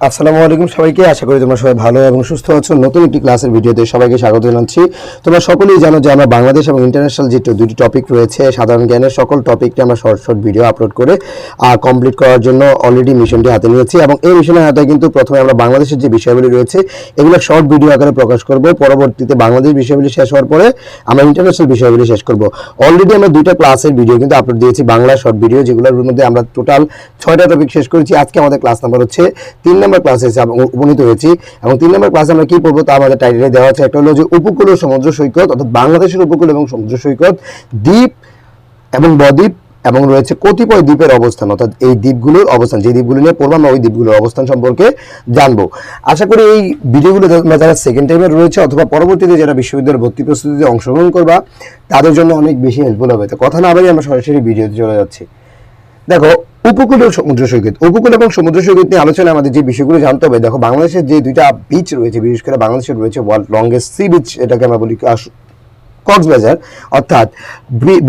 আসসালামু আলাইকুম সবাইকে। আশা করি তোমরা সবাই ভালো এবং সুস্থ আছো। নতুন একটি ক্লাসের ভিডিওতে সবাইকে স্বাগত জানাচ্ছি। তোমরা সকলেই জানো যে আমরা বাংলাদেশ এবং ইন্টারন্যাশনাল যে দুটি টপিক রয়েছে, সাধারণ জ্ঞানের সকল টপিককে আমরা শর্ট শর্ট ভিডিও আপলোড করে কমপ্লিট করার জন্য অলরেডি মিশনটি হাতে নিয়েছি এবং এই মিশনের হাতে কিন্তু প্রথমে আমরা বাংলাদেশের যে বিষয়গুলি রয়েছে, এগুলো শর্ট ভিডিও আকারে প্রকাশ করব। পরবর্তীতে বাংলাদেশ বিষয়গুলি শেষ হওয়ার পরে আমরা ইন্টারন্যাশনাল বিষয়গুলি শেষ করব। অলরেডি আমরা দুইটা ক্লাসের ভিডিও কিন্তু আপলোড দিয়েছি, বাংলা শর্ট ভিডিও যেগুলোর মধ্যে আমরা টোটাল ছয়টা টপিক শেষ করেছি। আজকে আমাদের ক্লাস নাম্বার হচ্ছে তিন নম্বর ক্লাসে উপনীত হয়েছি এবং তিন নম্বর ক্লাসে আমরা কি পড়ব তা আমাদের টাইটেলে দেওয়া আছে। একটা হলো যে উপকূল সমুদ্র সৈকত অর্থাৎ বাংলাদেশের উপকূল এবং সমুদ্র সৈকত, দ্বীপ এবং বদ্বীপ এবং রয়েছে কতিপয় দ্বীপের অবস্থান, অর্থাৎ এই দ্বীপগুলোর অবস্থান। যে দ্বীপগুলো নিয়ে পড়ব আমরা ওই দ্বীপগুলোর অবস্থান সম্পর্কে জানব। আশা করি এই ভিডিওগুলো তোমরা যারা সেকেন্ড টাইমে রয়েছে অথবা পরবর্তীতে যারা বিশ্ববিদ্যালয়ের ভর্তি প্রস্তুতিতে অংশগ্রহণ করবা, তাদের জন্য অনেক বেশি হেল্পফুল হবে। তো কথা না বলে আমরা সরাসরি ভিডিওতে চলে যাচ্ছি। দেখো, উপকূল ও সমুদ্র সৈকত। উপকূল এবং সমুদ্র সৈকত নিয়ে আলোচনা আমাদের যে বিষয়গুলো জানতে হবে, দেখো, বাংলাদেশের যে দুইটা বিচ রয়েছে, বিশেষ করে বাংলাদেশের রয়েছে ওয়ার্ল্ড লংগেস্ট সি বিচ এটাকে আমরা বলি কক্সবাজার, অর্থাৎ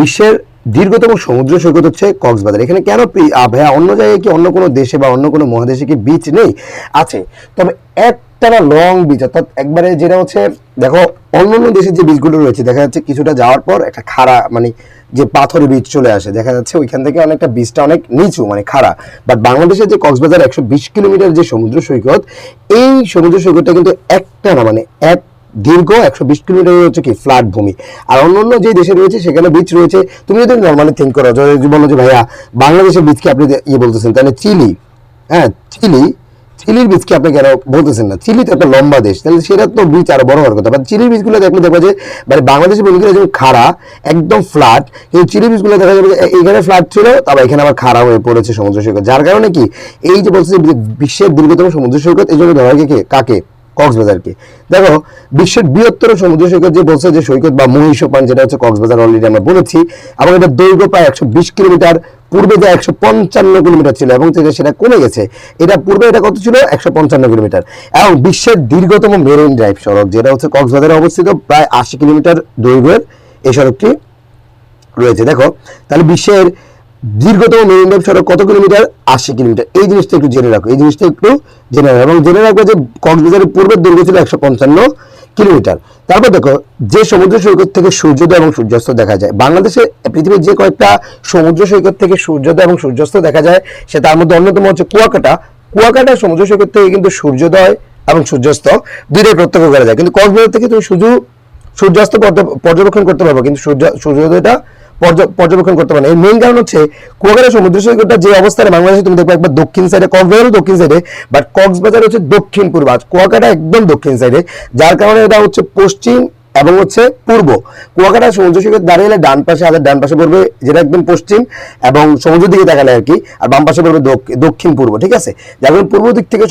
বিশ্বের দীর্ঘতম সমুদ্র সৈকত হচ্ছে কক্সবাজার। এখানে কেন ভাইয়া, অন্য জায়গায় কি অন্য কোনো দেশে বা অন্য কোনো মহাদেশে কি বিচ নেই? আছে। তবে একটানা লং বিচ অর্থাৎ একবারে যেটা হচ্ছে, দেখো অন্য অন্য দেশের যে বিচগুলো রয়েছে, দেখা যাচ্ছে কিছুটা যাওয়ার পর একটা খাড়া মানে যে পাথরের বীজ চলে আসে, দেখা যাচ্ছে ওইখান থেকে অনেকটা বীজটা অনেক নিচু মানে খাড়া। বাট বাংলাদেশের যে কক্সবাজার একশো বিশ কিলোমিটার যে সমুদ্র সৈকত, এই সমুদ্র সৈকতটা কিন্তু একটা না মানে এক দীর্ঘ একশো বিশ কিলোমিটার হচ্ছে কি ফ্ল্যাট ভূমি। আর অন্য অন্য যে দেশে রয়েছে, সেখানে বিচ রয়েছে। তুমি যদি নর্মালি থিঙ্ক করো বলো যে ভাইয়া, বাংলাদেশের বিচকে আপনি ইয়ে বলতেছেন, তাহলে চিলি হ্যাঁ চিলি চিলির বীজকে আপনি কেন বলতেছেন না? চিলি তো একটা লম্বা দেশ, তাহলে সেটা তো বীজ আরও বড় হওয়ার কথা। বাট চিলির বীজগুলো দেখলে দেখব যে মানে বাংলাদেশের বীজগুলো যেমন খাড়া, একদম ফ্ল্যাট কিন্তু চিলি বীজগুলো দেখা যাবে এখানে ফ্ল্যাট ছিল তারপর এখানে আবার খাড়া হয়ে পড়েছে সমুদ্র সৈকত। যার কারণে কি? এই যে বলছে বিশ্বের দীর্ঘতম সমুদ্র সৈকত, এই জন্য ধরা কে কাকে? কক্সবাজারকে। দেখো, বিশ্বের বৃহত্তর সমুদ্র সৈকত যে বলছে যে সৈকত বা মহিষপান, যেটা হচ্ছে কক্সবাজার অলরেডি আমরা বলেছি, এবং এটা দৈর্ঘ্য প্রায় একশো বিশ কিলোমিটার পূর্বে যা একশো পঞ্চান্ন কিলোমিটার ছিল এবং সেটা কমে গেছে, এটা পূর্বে এটা কত ছিল? একশো পঞ্চান্ন কিলোমিটার। এবং বিশ্বের দীর্ঘতম মেরিন ড্রাইভ সড়ক, যেটা হচ্ছে কক্সবাজারে অবস্থিত, প্রায় আশি কিলোমিটার দৈর্ঘ্যের এই সড়কটি রয়েছে। দেখো, তাহলে বিশ্বের দীর্ঘতম মেরিন ড্রাইভ সড়ক কত কিলোমিটার? আশি কিলোমিটার। এই জিনিসটা একটু জেনে রাখো, এই জিনিসটা একটু জেনে রাখো। এবং জেনে রাখব যে কক্সবাজারের পূর্বের দৈর্ঘ্য ছিল একশো পঞ্চান্ন কিলোমিটার। তারপর দেখো, যে সমুদ্র সৈকত থেকে সূর্যোদয় এবং সূর্যাস্ত দেখা যায়, বাংলাদেশে পৃথিবীর যে কয়েকটা সমুদ্র সৈকত থেকে সূর্যোদয় এবং সূর্যাস্ত দেখা যায়, সে তার মধ্যে অন্যতম হচ্ছে কুয়াকাটা। কুয়াকাটা সমুদ্র সৈকত থেকে কিন্তু সূর্যোদয় এবং সূর্যাস্ত দুইটাই প্রত্যক্ষ করা যায়। কিন্তু কক্সবাজার থেকে তুমি শুধু সূর্যাস্ত পর্যবেক্ষণ করতে পারব, কিন্তু সূর্য, সূর্যোদয়টা পর্যবেক্ষণ করতে পারবে না এর মেইন কারণ হচ্ছে কুয়াকাটা সমুদ্র সৈকতটা যে অবস্থানে বাংলাদেশে তুমি দেখবে একবার দক্ষিণ সাইডে কক্সবাজারও দক্ষিণ সাইডে বাট কক্সবাজার হচ্ছে দক্ষিণ পূর্ব। আর কুয়াকাটা একদম দক্ষিণ সাইডে যার কারণে এটা হচ্ছে পশ্চিম এবং হচ্ছে পূর্ব। কুয়াকাটা সমুদ্র সৈকত দাঁড়িয়ে গেলে ডান পাশে আমাদের ডান পাশে পড়বে যেটা একদম পশ্চিম এবং সমুদ্রের দিকে দেখালে আর কি, আর বাম পাশে পড়বে দক্ষিণ পূর্ব, ঠিক আছে? যার পূর্ব দিক থেকে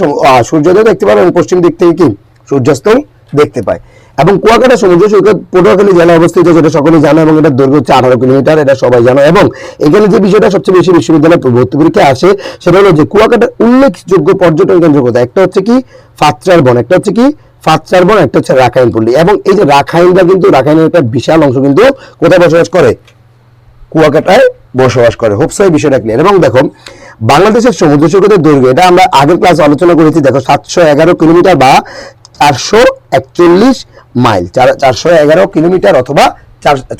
সূর্যোদয় দেখতে পাবে এবং পশ্চিম দিক থেকে কি? সূর্যাস্ত দেখতে পায়। এবং কুয়াকাটা সমুদ্র সৈকত পটুয়াখালী জেলায় অবস্থিত, যেটা সকলে জানো এবং এটার দৈর্ঘ্য হচ্ছে আঠারো কিলোমিটার, এটা সবাই জানো। এবং এখানে যে বিষয়টা সবচেয়ে বেশি বিশ্ববিদ্যালয়ে ভর্তি পরীক্ষায় আসে, সেটা হলো যে কুয়াকাটার উল্লেখযোগ্য পর্যটন কেন্দ্র কোথায়? একটা হচ্ছে কি ফাতরার বন একটা হচ্ছে কি ফাতরার বন একটা হচ্ছে রাখাইন পল্লী এবং এই যে রাখাইনরা কিন্তু, রাখাইনের একটা বিশাল অংশ কিন্তু কোথায় বসবাস করে? কুয়াকাটায় বসবাস করে। হোপসো এই বিষয়টা ক্লিয়ার এবং দেখো, বাংলাদেশের সমুদ্র সৈকতের দৈর্ঘ্য, এটা আমরা আগের ক্লাসে আলোচনা করেছি, দেখো সাতশো এগারো কিলোমিটার বা চারশো একচল্লিশ মাইল চারশো এগারো কিলোমিটার অথবা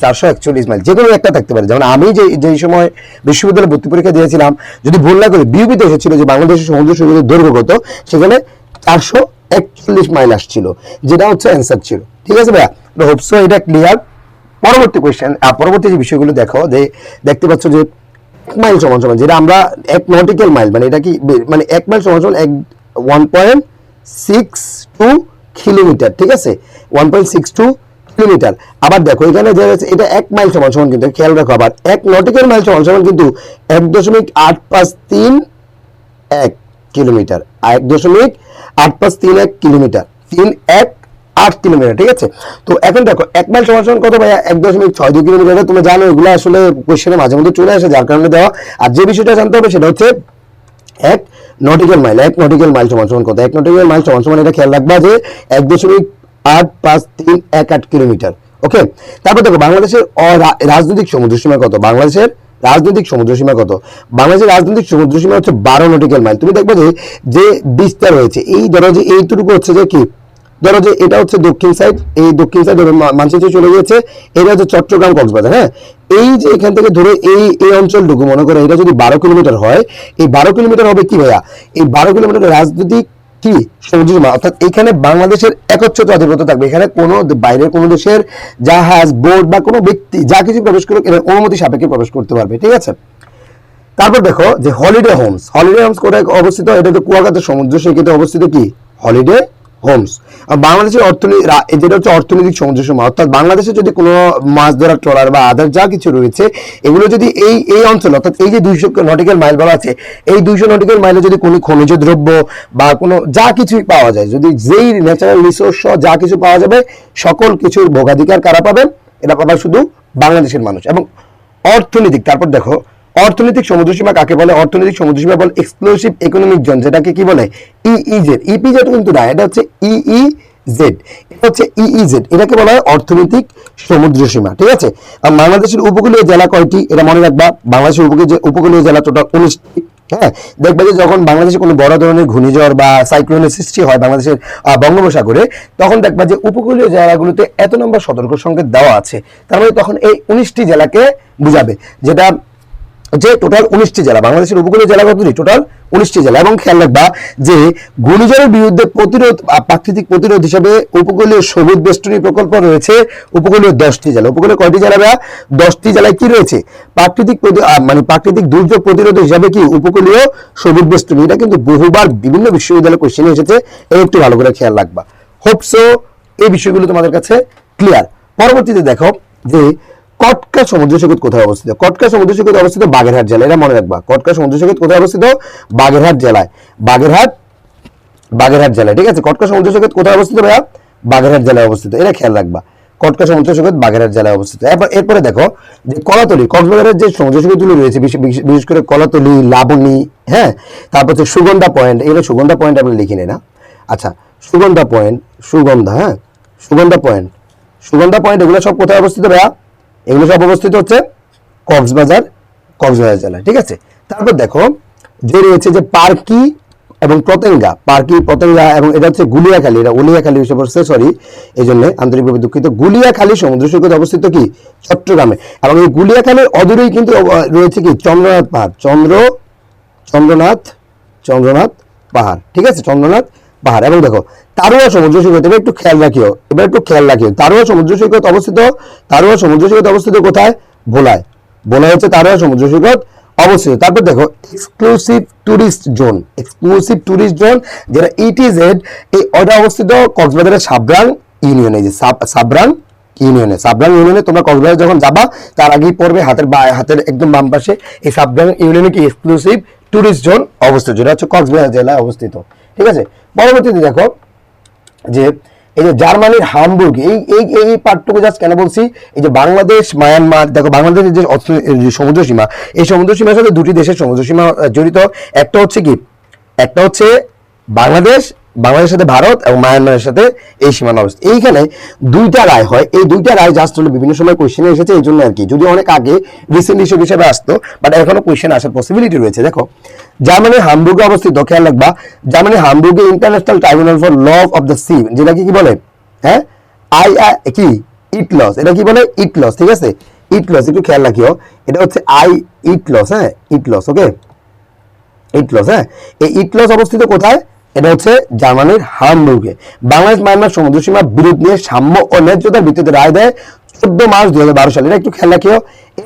চারশো একচল্লিশ মাইল, যে কোনো একটা থাকতে পারে। যেমন আমি যে যেই সময় বিশ্ববিদ্যালয়ে ভর্তি পরীক্ষা দিয়েছিলাম, যদি ভুল না করি বিউপিতে এসেছিল যে বাংলাদেশের সমুদ্র সৈকতের দৈর্ঘ্য কত, সেখানে চারশো একচল্লিশ মাইল আসছিল, যেটা হচ্ছে অ্যান্সার ছিল। ঠিক আছে ভাইয়া? হোপসো এটা ক্লিয়ার পরবর্তী কোয়েশ্চেন পরবর্তী যে বিষয়গুলো দেখো, যে দেখতে পাচ্ছ যে মাইল সমান সমান, যেটা আমরা এক নটিক্যাল মাইল মানে এটা কি মানে এক মাইল সমান সমান এক ওয়ান পয়েন্ট কিলোমিটার ঠিক আছে? কিলোমিটার আবার দেখো, এখানে এটা এক মাইল সমান সমান কিন্তু, খেয়াল রাখো আবার, এক নটিক্যাল মাইল সমান সমান কিন্তু এক দশমিক আট পাঁচ তিন এক কিলোমিটার এক দশমিক আট পাঁচ তিন এক কিলোমিটার তিন এক আট কিলোমিটার ঠিক আছে? তো এখন দেখো, এক মাইল সমান সমান কত ভাইয়া? এক দশমিক ছয় দুই কিলোমিটার তুমি জানো, এগুলো আসলে কোয়েশ্চেনে মাঝে মধ্যে চলে আসে, যার কারণে দেওয়া। আর যে বিষয়টা জানতে হবে, সেটা হচ্ছে এক নটিক্যাল মাইল এক নটিক্যাল মাইল সমান সমান কত? এক নটিক্যাল মাইল সমান সমান এটা খেয়াল রাখবা যে এক দশমিক আট পাঁচ তিন এক আট কিলোমিটার ওকে তারপর দেখো, বাংলাদেশের রাজনৈতিক সমুদ্র সীমা কত? বাংলাদেশের রাজনৈতিক সমুদ্র সীমা কত? বাংলাদেশের রাজনৈতিক সমুদ্রসীমা হচ্ছে বারো নটিক্যাল মাইল তুমি দেখবে যে যে বিস্তার রয়েছে এই ধরো যে এইটুকু হচ্ছে যে কি? ধরো যে এটা হচ্ছে দক্ষিণ সাইড এই দক্ষিণ সাইড ধরো মানচিত্রে চলে গিয়েছে, এটা হচ্ছে চট্টগ্রাম কক্সবাজার হ্যাঁ? এই যে এখান থেকে ধরে এই এই অঞ্চলটুকু, মনে করো এটা যদি বারো কিলোমিটার হয়, এই বারো কিলোমিটার হবে কি ভাইয়া? এই বারো কিলোমিটার রাজনৈতিক কি? সমুদ্র সীমা অর্থাৎ এখানে বাংলাদেশের একচ্ছত্র আধিপত্য থাকবে। এখানে কোনো বাইরের কোনো দেশের জাহাজ বোট বা কোনো ব্যক্তি যা কিছু প্রবেশ করুক এর অনুমতি সাপেক্ষে প্রবেশ করতে পারবে, ঠিক আছে? তারপর দেখো যে হলিডে হোমস হলিডে হোমস কোথায় অবস্থিত? এটা তো কুয়াকাটা সমুদ্র সৈকতে অবস্থিত কি? হলিডে হোমস বাংলাদেশের অর্থনীতি যেটা হচ্ছে অর্থনৈতিক সমুদ্র সীমা অর্থাৎ বাংলাদেশে যদি কোনো মাছ ধরার ট্রলার বা আদার যা কিছু রয়েছে, এগুলো যদি এই এই অঞ্চল, অর্থাৎ এই যে দুইশো নটিক্যাল মাইল বলা আছে, এই দুইশো নটিক্যাল মাইলে যদি কোনো খনিজ দ্রব্য বা কোনো যা কিছুই পাওয়া যায়, যদি যেই ন্যাচারাল রিসোর্স যা কিছু পাওয়া যাবে, সকল কিছুর ভোগাধিকার কারা পাবেন? এটা পাবে শুধু বাংলাদেশের মানুষ। এবং অর্থনৈতিক, তারপর দেখো অর্থনৈতিক সমুদ্রসীমা কাকে বলে? অর্থনৈতিক সমুদ্রসীমা বলে এক্সক্লুসিভ ইকোনমিক জোন যেটাকে কি বলে? ইইজেড ইপিজেড কিন্তু না, এটা হচ্ছে ইই জেড এটা হচ্ছে ইইজেড এটাকে বলা হয় অর্থনৈতিক সমুদ্রসীমা, ঠিক আছে? আর বাংলাদেশের উপকূলীয় জেলা কয়টি? এটা মনে রাখবা, বাংলাদেশের উপকূলীয় উপকূলীয় জেলা টোটাল উনিশটি হ্যাঁ? দেখবে যে যখন বাংলাদেশে কোনো বড় ধরনের ঘূর্ণিঝড় বা সাইক্লোনের সৃষ্টি হয় বাংলাদেশের বঙ্গোপসাগরে, তখন দেখবা যে উপকূলীয় জেলাগুলোতে এত নম্বর সতর্ক সংকেত দেওয়া আছে। তার মানে তখন এই উনিশটি জেলাকে বুঝাবে, যেটা যে টোটাল উনিশটি জেলা, বাংলাদেশের উপকূলীয় জেলা কতটি টোটাল উনিশটি জেলা। এবং খেয়াল রাখবা যে ঘূর্ণিঝড়ের বিরুদ্ধে প্রতিরোধ প্রাকৃতিক প্রতিরোধ হিসেবে উপকূলীয় সবুজ বেষ্টনী প্রকল্প রয়েছে উপকূলীয় দশটি জেলা। উপকূলীয় কয়টি জেলা ভাইয়া? দশটি জেলায় কি রয়েছে? প্রাকৃতিক মানে প্রাকৃতিক দুর্যোগ প্রতিরোধ হিসাবে কি উপকূলীয় সবুজ বেষ্টনী? এটা কিন্তু বহুবার বিভিন্ন বিশ্ববিদ্যালয়ে কোশ্চেনে এসেছে। এই একটু ভালো করে খেয়াল রাখবা। হোপসো এই বিষয়গুলো তোমাদের কাছে ক্লিয়ার পরবর্তীতে দেখো যে কটকা সমুদ্র সৈকত কোথায় অবস্থিত? কটকা সমুদ্র সৈকত অবস্থিত বাগেরহাট জেলায়। এটা মনে রাখবা। কটকা সমুদ্র সৈকত কোথায় অবস্থিত? বাগেরহাট জেলায়। বাগেরহাট বাগেরহাট জেলায়। ঠিক আছে? কটকা সমুদ্র সৈকত কোথায় অবস্থিত ভাইয়া? বাগেরহাট জেলায় অবস্থিত। এটা খেয়াল রাখবা। কটকা সমুদ্র সৈকত বাগেরহাট জেলায় অবস্থিত। এরপর এরপরে দেখো যে কলাতলি, কক্সবাজারের যে সমুদ্র সৈকতগুলো রয়েছে বিশেষ- করে কলাতলি, লাবণী হ্যাঁ? তারপর হচ্ছে সুগন্ধা পয়েন্ট। এগুলো সুগন্ধা পয়েন্ট আমরা লিখি না। আচ্ছা সুগন্ধা পয়েন্ট, সুগন্ধা হ্যাঁ? সুগন্ধা পয়েন্ট। সুগন্ধা পয়েন্ট এগুলো সব কোথায় অবস্থিত ভাইয়া? এগুলো সব অবস্থিত হচ্ছে কক্সবাজার কক্সবাজার জেলায়, ঠিক আছে? তারপর দেখো, যে রয়েছে যে পার্কি এবং পতেঙ্গা পার্কি পতেঙ্গা এবং এটা হচ্ছে গুলিয়াখালী, এটা উলিয়াখালী হিসেবে পড়ছে সরি এই জন্য আন্তরিকভাবে দুঃখিত। গুলিয়াখালী সমুদ্র সৈকত অবস্থিত কি? চট্টগ্রামে। এবং এই গুলিয়াখালীর অদূরেই কিন্তু রয়েছে কি? চন্দ্রনাথ পাহাড়। চন্দ্র, চন্দ্রনাথ চন্দ্রনাথ পাহাড়, ঠিক আছে? চন্দ্রনাথ পাহাড়। এবং দেখো, তারুয়া সমুদ্র সৈকত, এবার একটু খেয়াল রাখিও, এবার একটু খেয়াল রাখিও। তারুয়া সমুদ্র সৈকত অবস্থিত, তারুয়া সমুদ্র সৈকত অবস্থিত কোথায়? ভোলায় ভোলায় হচ্ছে তারুয়া সমুদ্র সৈকত অবস্থিত। তারপর দেখো exclusive tourist zone exclusive tourist zone যেটা ইটিজেড এই ওটা অবস্থিত কক্সবাজারের সাবরাং ইউনিয়নে যে সাব- সাবরাং ইউনিয়নে সাবরাং ইউনিয়নে তোমরা কক্সবাজার যখন যাবা, তার আগেই পড়বে হাতের বা, হাতের একদম বাম পাশে, এই সাবরাং ইউনিয়নে কি এক্সক্লুসিভ টুরিস্ট জোন অবস্থিত, যেটা হচ্ছে কক্সবাজার জেলায় অবস্থিত। ঠিক আছে? পরবর্তীতে দেখো যে এই যে জার্মানির হামবুর্গ, এই এই এই পার্টটুকু জাস্ট কেন বলছি? এই যে বাংলাদেশ, মায়ানমার, দেখো বাংলাদেশের যে সমুদ্র সীমা, এই সমুদ্র সীমার সাথে দুটি দেশের সমুদ্র সীমা জড়িত। একটা হচ্ছে কি? একটা হচ্ছে বাংলাদেশ বাংলাদেশের সাথে ভারত এবং মায়ানমারের সাথে এই সীমানা অবস্থা এইখানে দুইটা রায় হয়। এই দুইটা রায় জাস্ট হলো বিভিন্ন সময় কোয়েশ্চেনে এসেছে এই জন্য আর কি যদি অনেক আগে রিসেন্ট ইস্যু হিসেবে আসতো বাট এখনও কোয়েশ্চেন আসার পসিবিলিটি রয়েছে। দেখো জার্মানির হামবুর্গে অবস্থিত। খেয়াল রাখবা জার্মানির হামবুর্গে international tribunal for law of the sea যেটাকে কি বলে? হ্যাঁ? আই কি? ইট লস এটা কি বলে? ইট লস ঠিক আছে? ইট লস একটু খেয়াল রাখিও। এটা হচ্ছে আই ইট লস হ্যাঁ? ইট লস ওকে ইটলস হ্যাঁ? এই ইটলস অবস্থিত কোথায়? এটা হচ্ছে জার্মানির হামবুর্গে। বাংলাদেশ, মায়ানমার সমুদ্র সীমার বিরোধ নিয়ে সাম্য ও ন্যায্যতার ভিত্তিতে রায় দেয় চোদ্দ মার্চ দুই হাজার বারো সালে। একটু খেয়াল রাখিও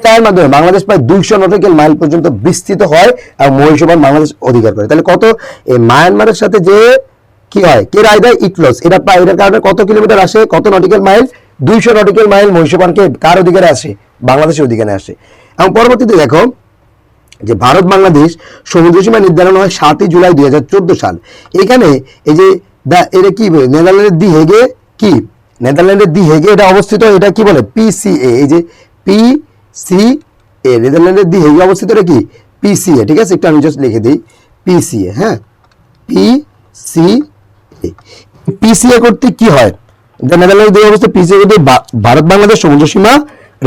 রায়ের মাধ্যমে বাংলাদেশ প্রায় দুইশো নটিক্যাল মাইল পর্যন্ত বিস্তৃত হয় এবং মহিষবান বাংলাদেশ অধিকার করে। তাহলে কত, এই মায়ানমারের সাথে যে কি হয়, কে রায় দেয়? ইটলস এটা প্রায়, এটার কারণে কত কিলোমিটার আসে? কত নটিক্যাল মাইল? দুইশো নটিক্যাল মাইল মহিষবানকে কার অধিকারে আসে? বাংলাদেশের অধিকারে আসে। এবং পরবর্তীতে দেখো যে ভারত বাংলাদেশ সমুদ্র সীমা নির্ধারণ হয় সাতই জুলাই দু হাজার চোদ্দ সাল। এখানে এই যে দা, এটা কি নেদারল্যান্ডের দি হেগে কি? নেদারল্যান্ডের দি হেগে এটা অবস্থিত, এটা কি বলে? পিসিএ এই যে পি সি এ, নেদারল্যান্ডের দি হেগে অবস্থিত এটা কি? পিসিএ ঠিক আছে? একটু আমি জাস্ট লিখে দিই। পিসিএ হ্যাঁ? পি সি পিসিএ করতে কি হয়? নেদারল্যান্ডের দুই অবস্থিত পিসিএ করতে ভারত বাংলাদেশ সমুদ্র সীমা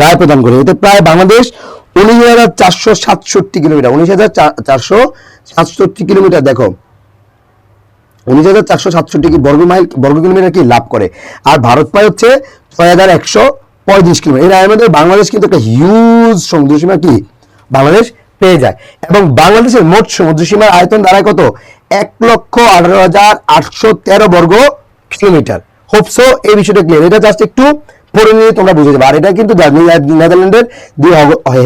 রায় প্রদান করে। এতে প্রায় বাংলাদেশ উনিশ হাজার চারশো সাতষট্টি কিলোমিটার। উনিশ হাজার চারশো সাতষট্টি কিলোমিটার, দেখো। উনিশ হাজার চারশো সাতষট্টি বর্গ মাইল, বর্গ কিলোমিটার কি লাভ করে? আর ভারত পায় হচ্ছে ছয় হাজার একশো পঁয়ত্রিশ কিলোমিটার। এর আমাদের বাংলাদেশ কিন্তু একটা হিউজ সমুদ্র সীমা কি? বাংলাদেশ পেয়ে যায়। এবং বাংলাদেশের মোট সমুদ্র সীমার আয়তন দাঁড়ায় কত? এক লক্ষ আঠারো হাজার আটশো তেরো বর্গ কিলোমিটার। হোপসো এই বিষয়টা ক্লিয়ার এটা জাস্ট একটু পড়ে নিয়ে তোমরা বুঝে যাবে। আর এটা কিন্তু নেদারল্যান্ডের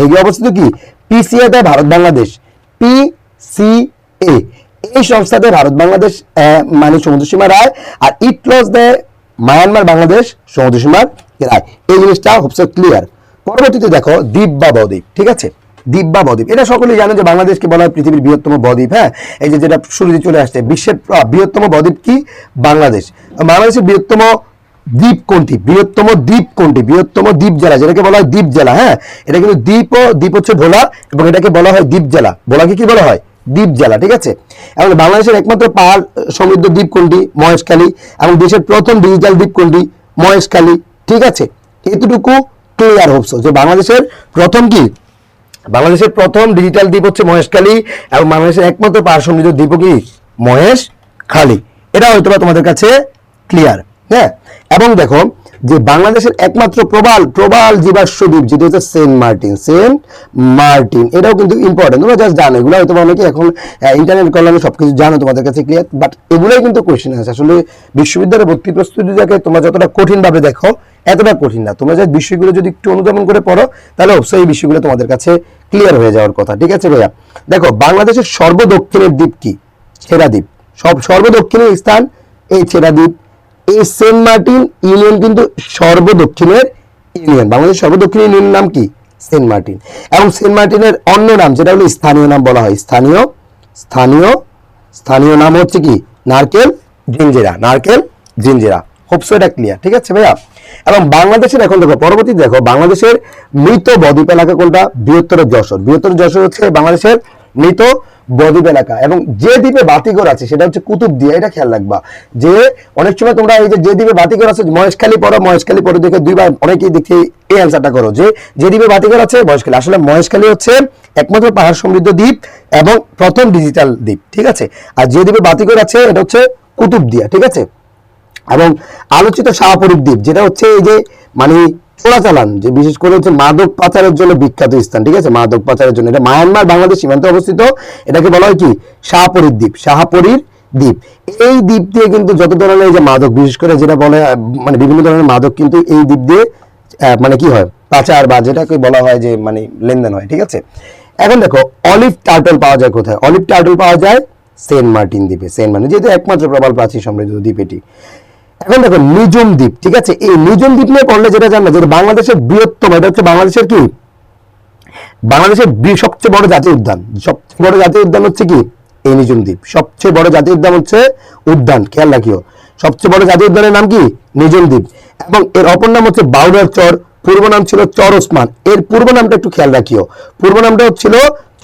হেগে অবস্থিত কি? পিসিএ দেয় Bharat Bangladesh. P C A এই সংস্থাতে ভারত বাংলাদেশ মানে সমুদ্র সীমার রায়, আর ইট লস দেয় মায়ানমার বাংলাদেশ সমুদ্র সীমার রায়। এই জিনিসটা হোপসো ক্লিয়ার পরবর্তীতে দেখো দ্বীপ বা বদ্বীপ, ঠিক আছে? দ্বীপ বা বদ্বীপ। এটা সকলেই জানে যে বাংলাদেশকে বলা হয় পৃথিবীর বৃহত্তম বদ্বীপ হ্যাঁ? এই যে যেটা শুরুতে চলে আসছে, বিশ্বের বৃহত্তম বদ্বীপ কি? বাংলাদেশ। বাংলাদেশের বৃহত্তম দ্বীপ কোনটি বৃহত্তম দ্বীপ কোনটি বৃহত্তম দ্বীপ জেলা যেটাকে বলা হয় দ্বীপ জেলা হ্যাঁ? এটা কিন্তু দ্বীপ ও দ্বীপ হচ্ছে ভোলা এবং এটাকে বলা হয় দ্বীপ জেলা ভোলাকে কি বলা হয়? দ্বীপ জেলা ঠিক আছে? এবং বাংলাদেশের একমাত্র পাহাড় সমৃদ্ধ দ্বীপ কোনটি মহেশখালী এবং দেশের প্রথম ডিজিটাল দ্বীপ কোনটি মহেশখালী, ঠিক আছে? এতটুকু ক্লিয়ার হোপস যে বাংলাদেশের প্রথম কি? বাংলাদেশের প্রথম ডিজিটাল দ্বীপ হচ্ছে মহেশখালী এবং বাংলাদেশের একমাত্র পাহাড় সমৃদ্ধ দ্বীপ কি? মহেশ খালী এটা হয়তো তোমাদের কাছে ক্লিয়ার হ্যাঁ? এবং দেখো যে বাংলাদেশের একমাত্র প্রবাল প্রবাল জীবাশ্ম দ্বীপ, যেটা হচ্ছে সেন্ট মার্টিন সেন্ট মার্টিন। এটাও কিন্তু ইম্পর্টেন্ট তোমরা জাস্ট জানো, এগুলো হয়তো অনেকে এখন ইন্টারনেট কলমে সবকিছু জানো, তোমাদের কাছে ক্লিয়ার বাট এগুলোই কিন্তু কোয়েশ্চেন আছে। আসলে বিশ্ববিদ্যালয়ের ভর্তি প্রস্তুতিটাকে তোমরা যতটা কঠিনভাবে দেখো, এতটা কঠিন না। তোমরা যে বিষয়গুলো যদি একটু অনুধাবন করে পড়ো, তাহলে অবশ্যই এই বিষয়গুলো তোমাদের কাছে ক্লিয়ার হয়ে যাওয়ার কথা। ঠিক আছে ভাইয়া? দেখো, বাংলাদেশের সর্বদক্ষিণের দ্বীপ কি? ছেড়া দ্বীপ। সব সর্বদক্ষিণের স্থান এই ছেড়া দ্বীপ। এই সেন্ট মার্টিন ইউনিয়ন কিন্তু সর্বদক্ষিণের ইউনিয়ন। বাংলাদেশের সর্বদক্ষিণ ইউনিয়নের নাম কি? Saint Martin. এবং সেন্ট মার্টিনের অন্য নাম, যেটা হলো স্থানীয় নাম বলা হয়। স্থানীয় স্থানীয় স্থানীয় নাম হচ্ছে কি? নারকেল জিঞ্জিরা নারকেল জিঞ্জিরা। হোপসো এটা ক্লিয়ার ঠিক আছে ভাইয়া? এবং বাংলাদেশের এখন দেখো, পরবর্তী দেখো, বাংলাদেশের মৃত বদ্বীপ এলাকা কোনটা? বৃহত্তর যশোর। বৃহত্তর যশোর হচ্ছে বাংলাদেশের মৃত বদ্বীপ এলাকা এবং যে দ্বীপে বাতিঘর আছে, সেটা হচ্ছে কুতুব দিয়া, এটা খেয়াল রাখবা। যে অনেক সময় তোমরা এই যে দ্বীপে বাতিঘর আছে মহেশখালী পড়ো মহেশখালী পড়ে দেখে দুইবার অনেকেই দেখে এই অ্যান্সারটা করো যে যে দ্বীপে বাতিঘর আছে মহেশখালী আসলে মহেশখালী হচ্ছে একমাত্র পাহাড় সমৃদ্ধ দ্বীপ এবং প্রথম ডিজিটাল দ্বীপ, ঠিক আছে? আর যে দ্বীপে বাতিঘর আছে, এটা হচ্ছে কুতুব দিয়া, ঠিক আছে? এবং আলোচিত শাহপুরীর দ্বীপ, যেটা হচ্ছে এই যে মানে চোরাচালান যে বিশেষ করে হচ্ছে মাদক পাচারের জন্য বিখ্যাত স্থান, ঠিক আছে? মাদক পাচারের জন্য। এটা মায়ানমার, বাংলাদেশ সীমান্তে অবস্থিত। এটাকে বলা হয় কি? শাহপুরীর দ্বীপ শাহপুরীর দ্বীপ। এই দ্বীপ দিয়ে কিন্তু যত ধরনের যে মাদক, বিশেষ করে যেটা বলে মানে বিভিন্ন ধরনের মাদক কিন্তু এই দ্বীপ দিয়ে মানে কি হয়? পাচার বা যেটাকে বলা হয় যে মানে লেনদেন হয়, ঠিক আছে? এখন দেখো, অলিভ টার্টল পাওয়া যায় কোথায়? অলিভ টার্টল পাওয়া যায় সেন্ট মার্টিন দ্বীপে। সেন্ট মার্টিন, যেহেতু একমাত্র প্রবাল প্রাচীন সমৃদ্ধ দ্বীপ এটি। এখন দেখো নিজম দ্বীপ, ঠিক আছে? এই নিজম দ্বীপ নিয়ে পড়লে যেটা জানবে যেটা বাংলাদেশের বৃহত্তম, এটা হচ্ছে বাংলাদেশের কি? বাংলাদেশের সবচেয়ে বড় জাতীয় উদ্যান। সবচেয়ে বড় জাতীয় উদ্যান হচ্ছে কি? এই নিজম দ্বীপ। সবচেয়ে বড় জাতীয় উদ্যান হচ্ছে উদ্যান, খেয়াল রাখিও। সবচেয়ে বড় জাতীয় উদ্যানের নাম কি? নিজম দ্বীপ। এবং এর অপর নাম হচ্ছে বাউডার চর, পূর্ব নাম ছিল চর ওসমান। এর পূর্ব নামটা একটু খেয়াল রাখিও। পূর্ব নামটা হচ্ছিল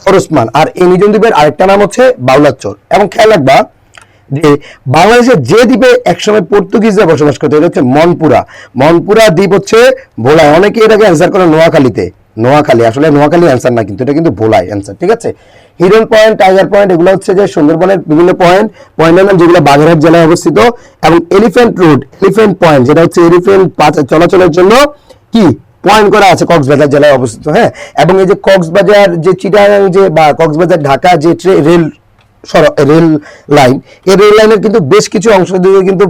চর ওসমান। আর এই নিজম দ্বীপের আরেকটা নাম হচ্ছে বাউলার চর। এবং খেয়াল রাখবা যে বাংলাদেশের যে দ্বীপে একসময় পর্তুগিজরা বসবাস করতো, এটা হচ্ছে মনপুরা। মনপুরা দ্বীপ হচ্ছে ভোলায়। অনেকে এটাকে অ্যান্সার করে নোয়াখালীতে। নোয়াখালী, আসলে নোয়াখালী অ্যান্সার না, কিন্তু এটা কিন্তু ভোলাই অ্যান্সার ঠিক আছে? হিরন পয়েন্ট টাইগার পয়েন্ট এগুলো হচ্ছে যে সুন্দরবনের বিভিন্ন পয়েন্ট পয়েন্টের নাম যেগুলো বাগেরহাট জেলায় অবস্থিত এবং এলিফ্যান্ট রোড এলিফ্যান্ট পয়েন্ট যেটা হচ্ছে এলিফ্যান্ট চলাচলের জন্য কি? পয়েন্ট করা আছে কক্সবাজার জেলায় অবস্থিত হ্যাঁ? এবং এই যে কক্সবাজার যে চিটাগাং যে বা কক্সবাজার ঢাকা যে রেল রেল লাইন। এই রেল লাইনের কিন্তু বেশ কিছু অংশ দিয়ে কিন্তু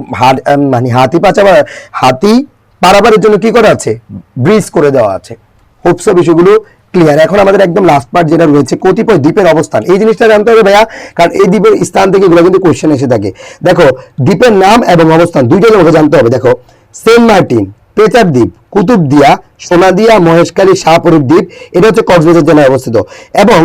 মানে হাতি পাচা বা হাতি পারাপারের জন্য কি করা আছে? ব্রিজ করে দেওয়া আছে। হোপসো বিষয়গুলো ক্লিয়ার এখন আমাদের একদম লাস্ট পার্ট যেটা রয়েছে, কতিপয় দ্বীপের অবস্থান। এই জিনিসটা জানতে হবে ভাইয়া, কারণ এই দ্বীপের স্থান থেকে এগুলো কিন্তু কোশ্চেন এসে থাকে। দেখো, দ্বীপের নাম এবং অবস্থান দুইটাই তোমাকে জানতে হবে। দেখো, সেন্ট মার্টিন, পেচার দ্বীপ। কুতুবদিয়া সোনাদিয়া মহেশকালী শাহপুরের দ্বীপ, এটা হচ্ছে কক্সবাজার জেলায় অবস্থিত। এবং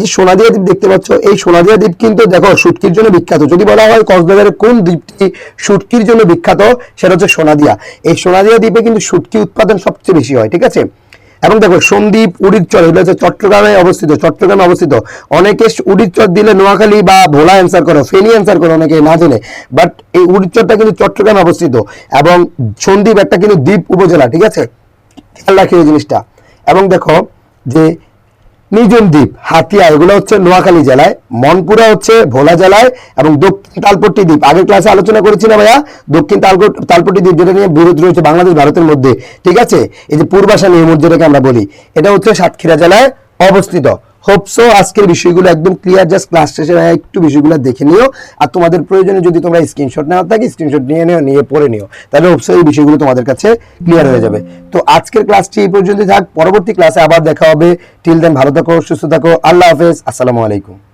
এই সোনাদিয়া দ্বীপ দেখতে পাচ্ছ, এই সোনাদিয়া দ্বীপ কিন্তু দেখো শুটকির জন্য বিখ্যাত। যদি বলা হয় কক্সবাজারের কোন দ্বীপটি শুটকির জন্য বিখ্যাত, সেটা হচ্ছে সোনাদিয়া এই সোনাদিয়া দ্বীপে কিন্তু শুটকি উৎপাদন সবচেয়ে বেশি হয়, ঠিক আছে? এবং দেখো সন্দীপ উড়িরচর এগুলো হচ্ছে চট্টগ্রামে অবস্থিত চট্টগ্রামে অবস্থিত। অনেকে উড়িরচর দিলে নোয়াখালী বা ভোলা অ্যান্সার করো, ফেনি অ্যান্সার করো, অনেকে না জেনে। বাট এই উড়িরচরটা কিন্তু চট্টগ্রামে অবস্থিত এবং সন্দীপ একটা কিন্তু দ্বীপ উপজেলা, ঠিক আছে? খেয়াল রাখি এই জিনিসটা। এবং দেখো যে নিজন দ্বীপ হাতিয়া এগুলো হচ্ছে নোয়াখালী জেলায়, মনপুরা হচ্ছে ভোলা জেলায় এবং দক্ষিণ তালপট্টি দ্বীপ। আগের ক্লাসে আলোচনা করেছি না ভাইয়া, দক্ষিণ তালপট্টি দ্বীপ যেটা নিয়ে বিরোধ রয়েছে বাংলাদেশ, ভারতের মধ্যে, ঠিক আছে? এই যে পূর্বাসা নিয়মত যেটাকে আমরা বলি, এটা হচ্ছে সাতক্ষীরা জেলায় অবস্থিত। হোপসো আজকের বিষয়গুলো একদম ক্লিয়ার জাস্ট ক্লাস শেষে ভাইয়া একটু বিষয়গুলো দেখে নিও। আর তোমাদের প্রয়োজনে যদি তোমরা স্ক্রিনশট নেওয়া থাকে স্ক্রিনশট নিয়ে নিও, নিয়ে পড়ে নিও। তাহলে হোপসো এই বিষয়গুলো তোমাদের কাছে ক্লিয়ার হয়ে যাবে। তো আজকের ক্লাসটি এই পর্যন্ত থাক। পরবর্তী ক্লাসে আবার দেখা হবে। টিল দেন ভালো থাকো, সুস্থ থাকো। আল্লাহ হাফেজ। আসসালামু আলাইকুম।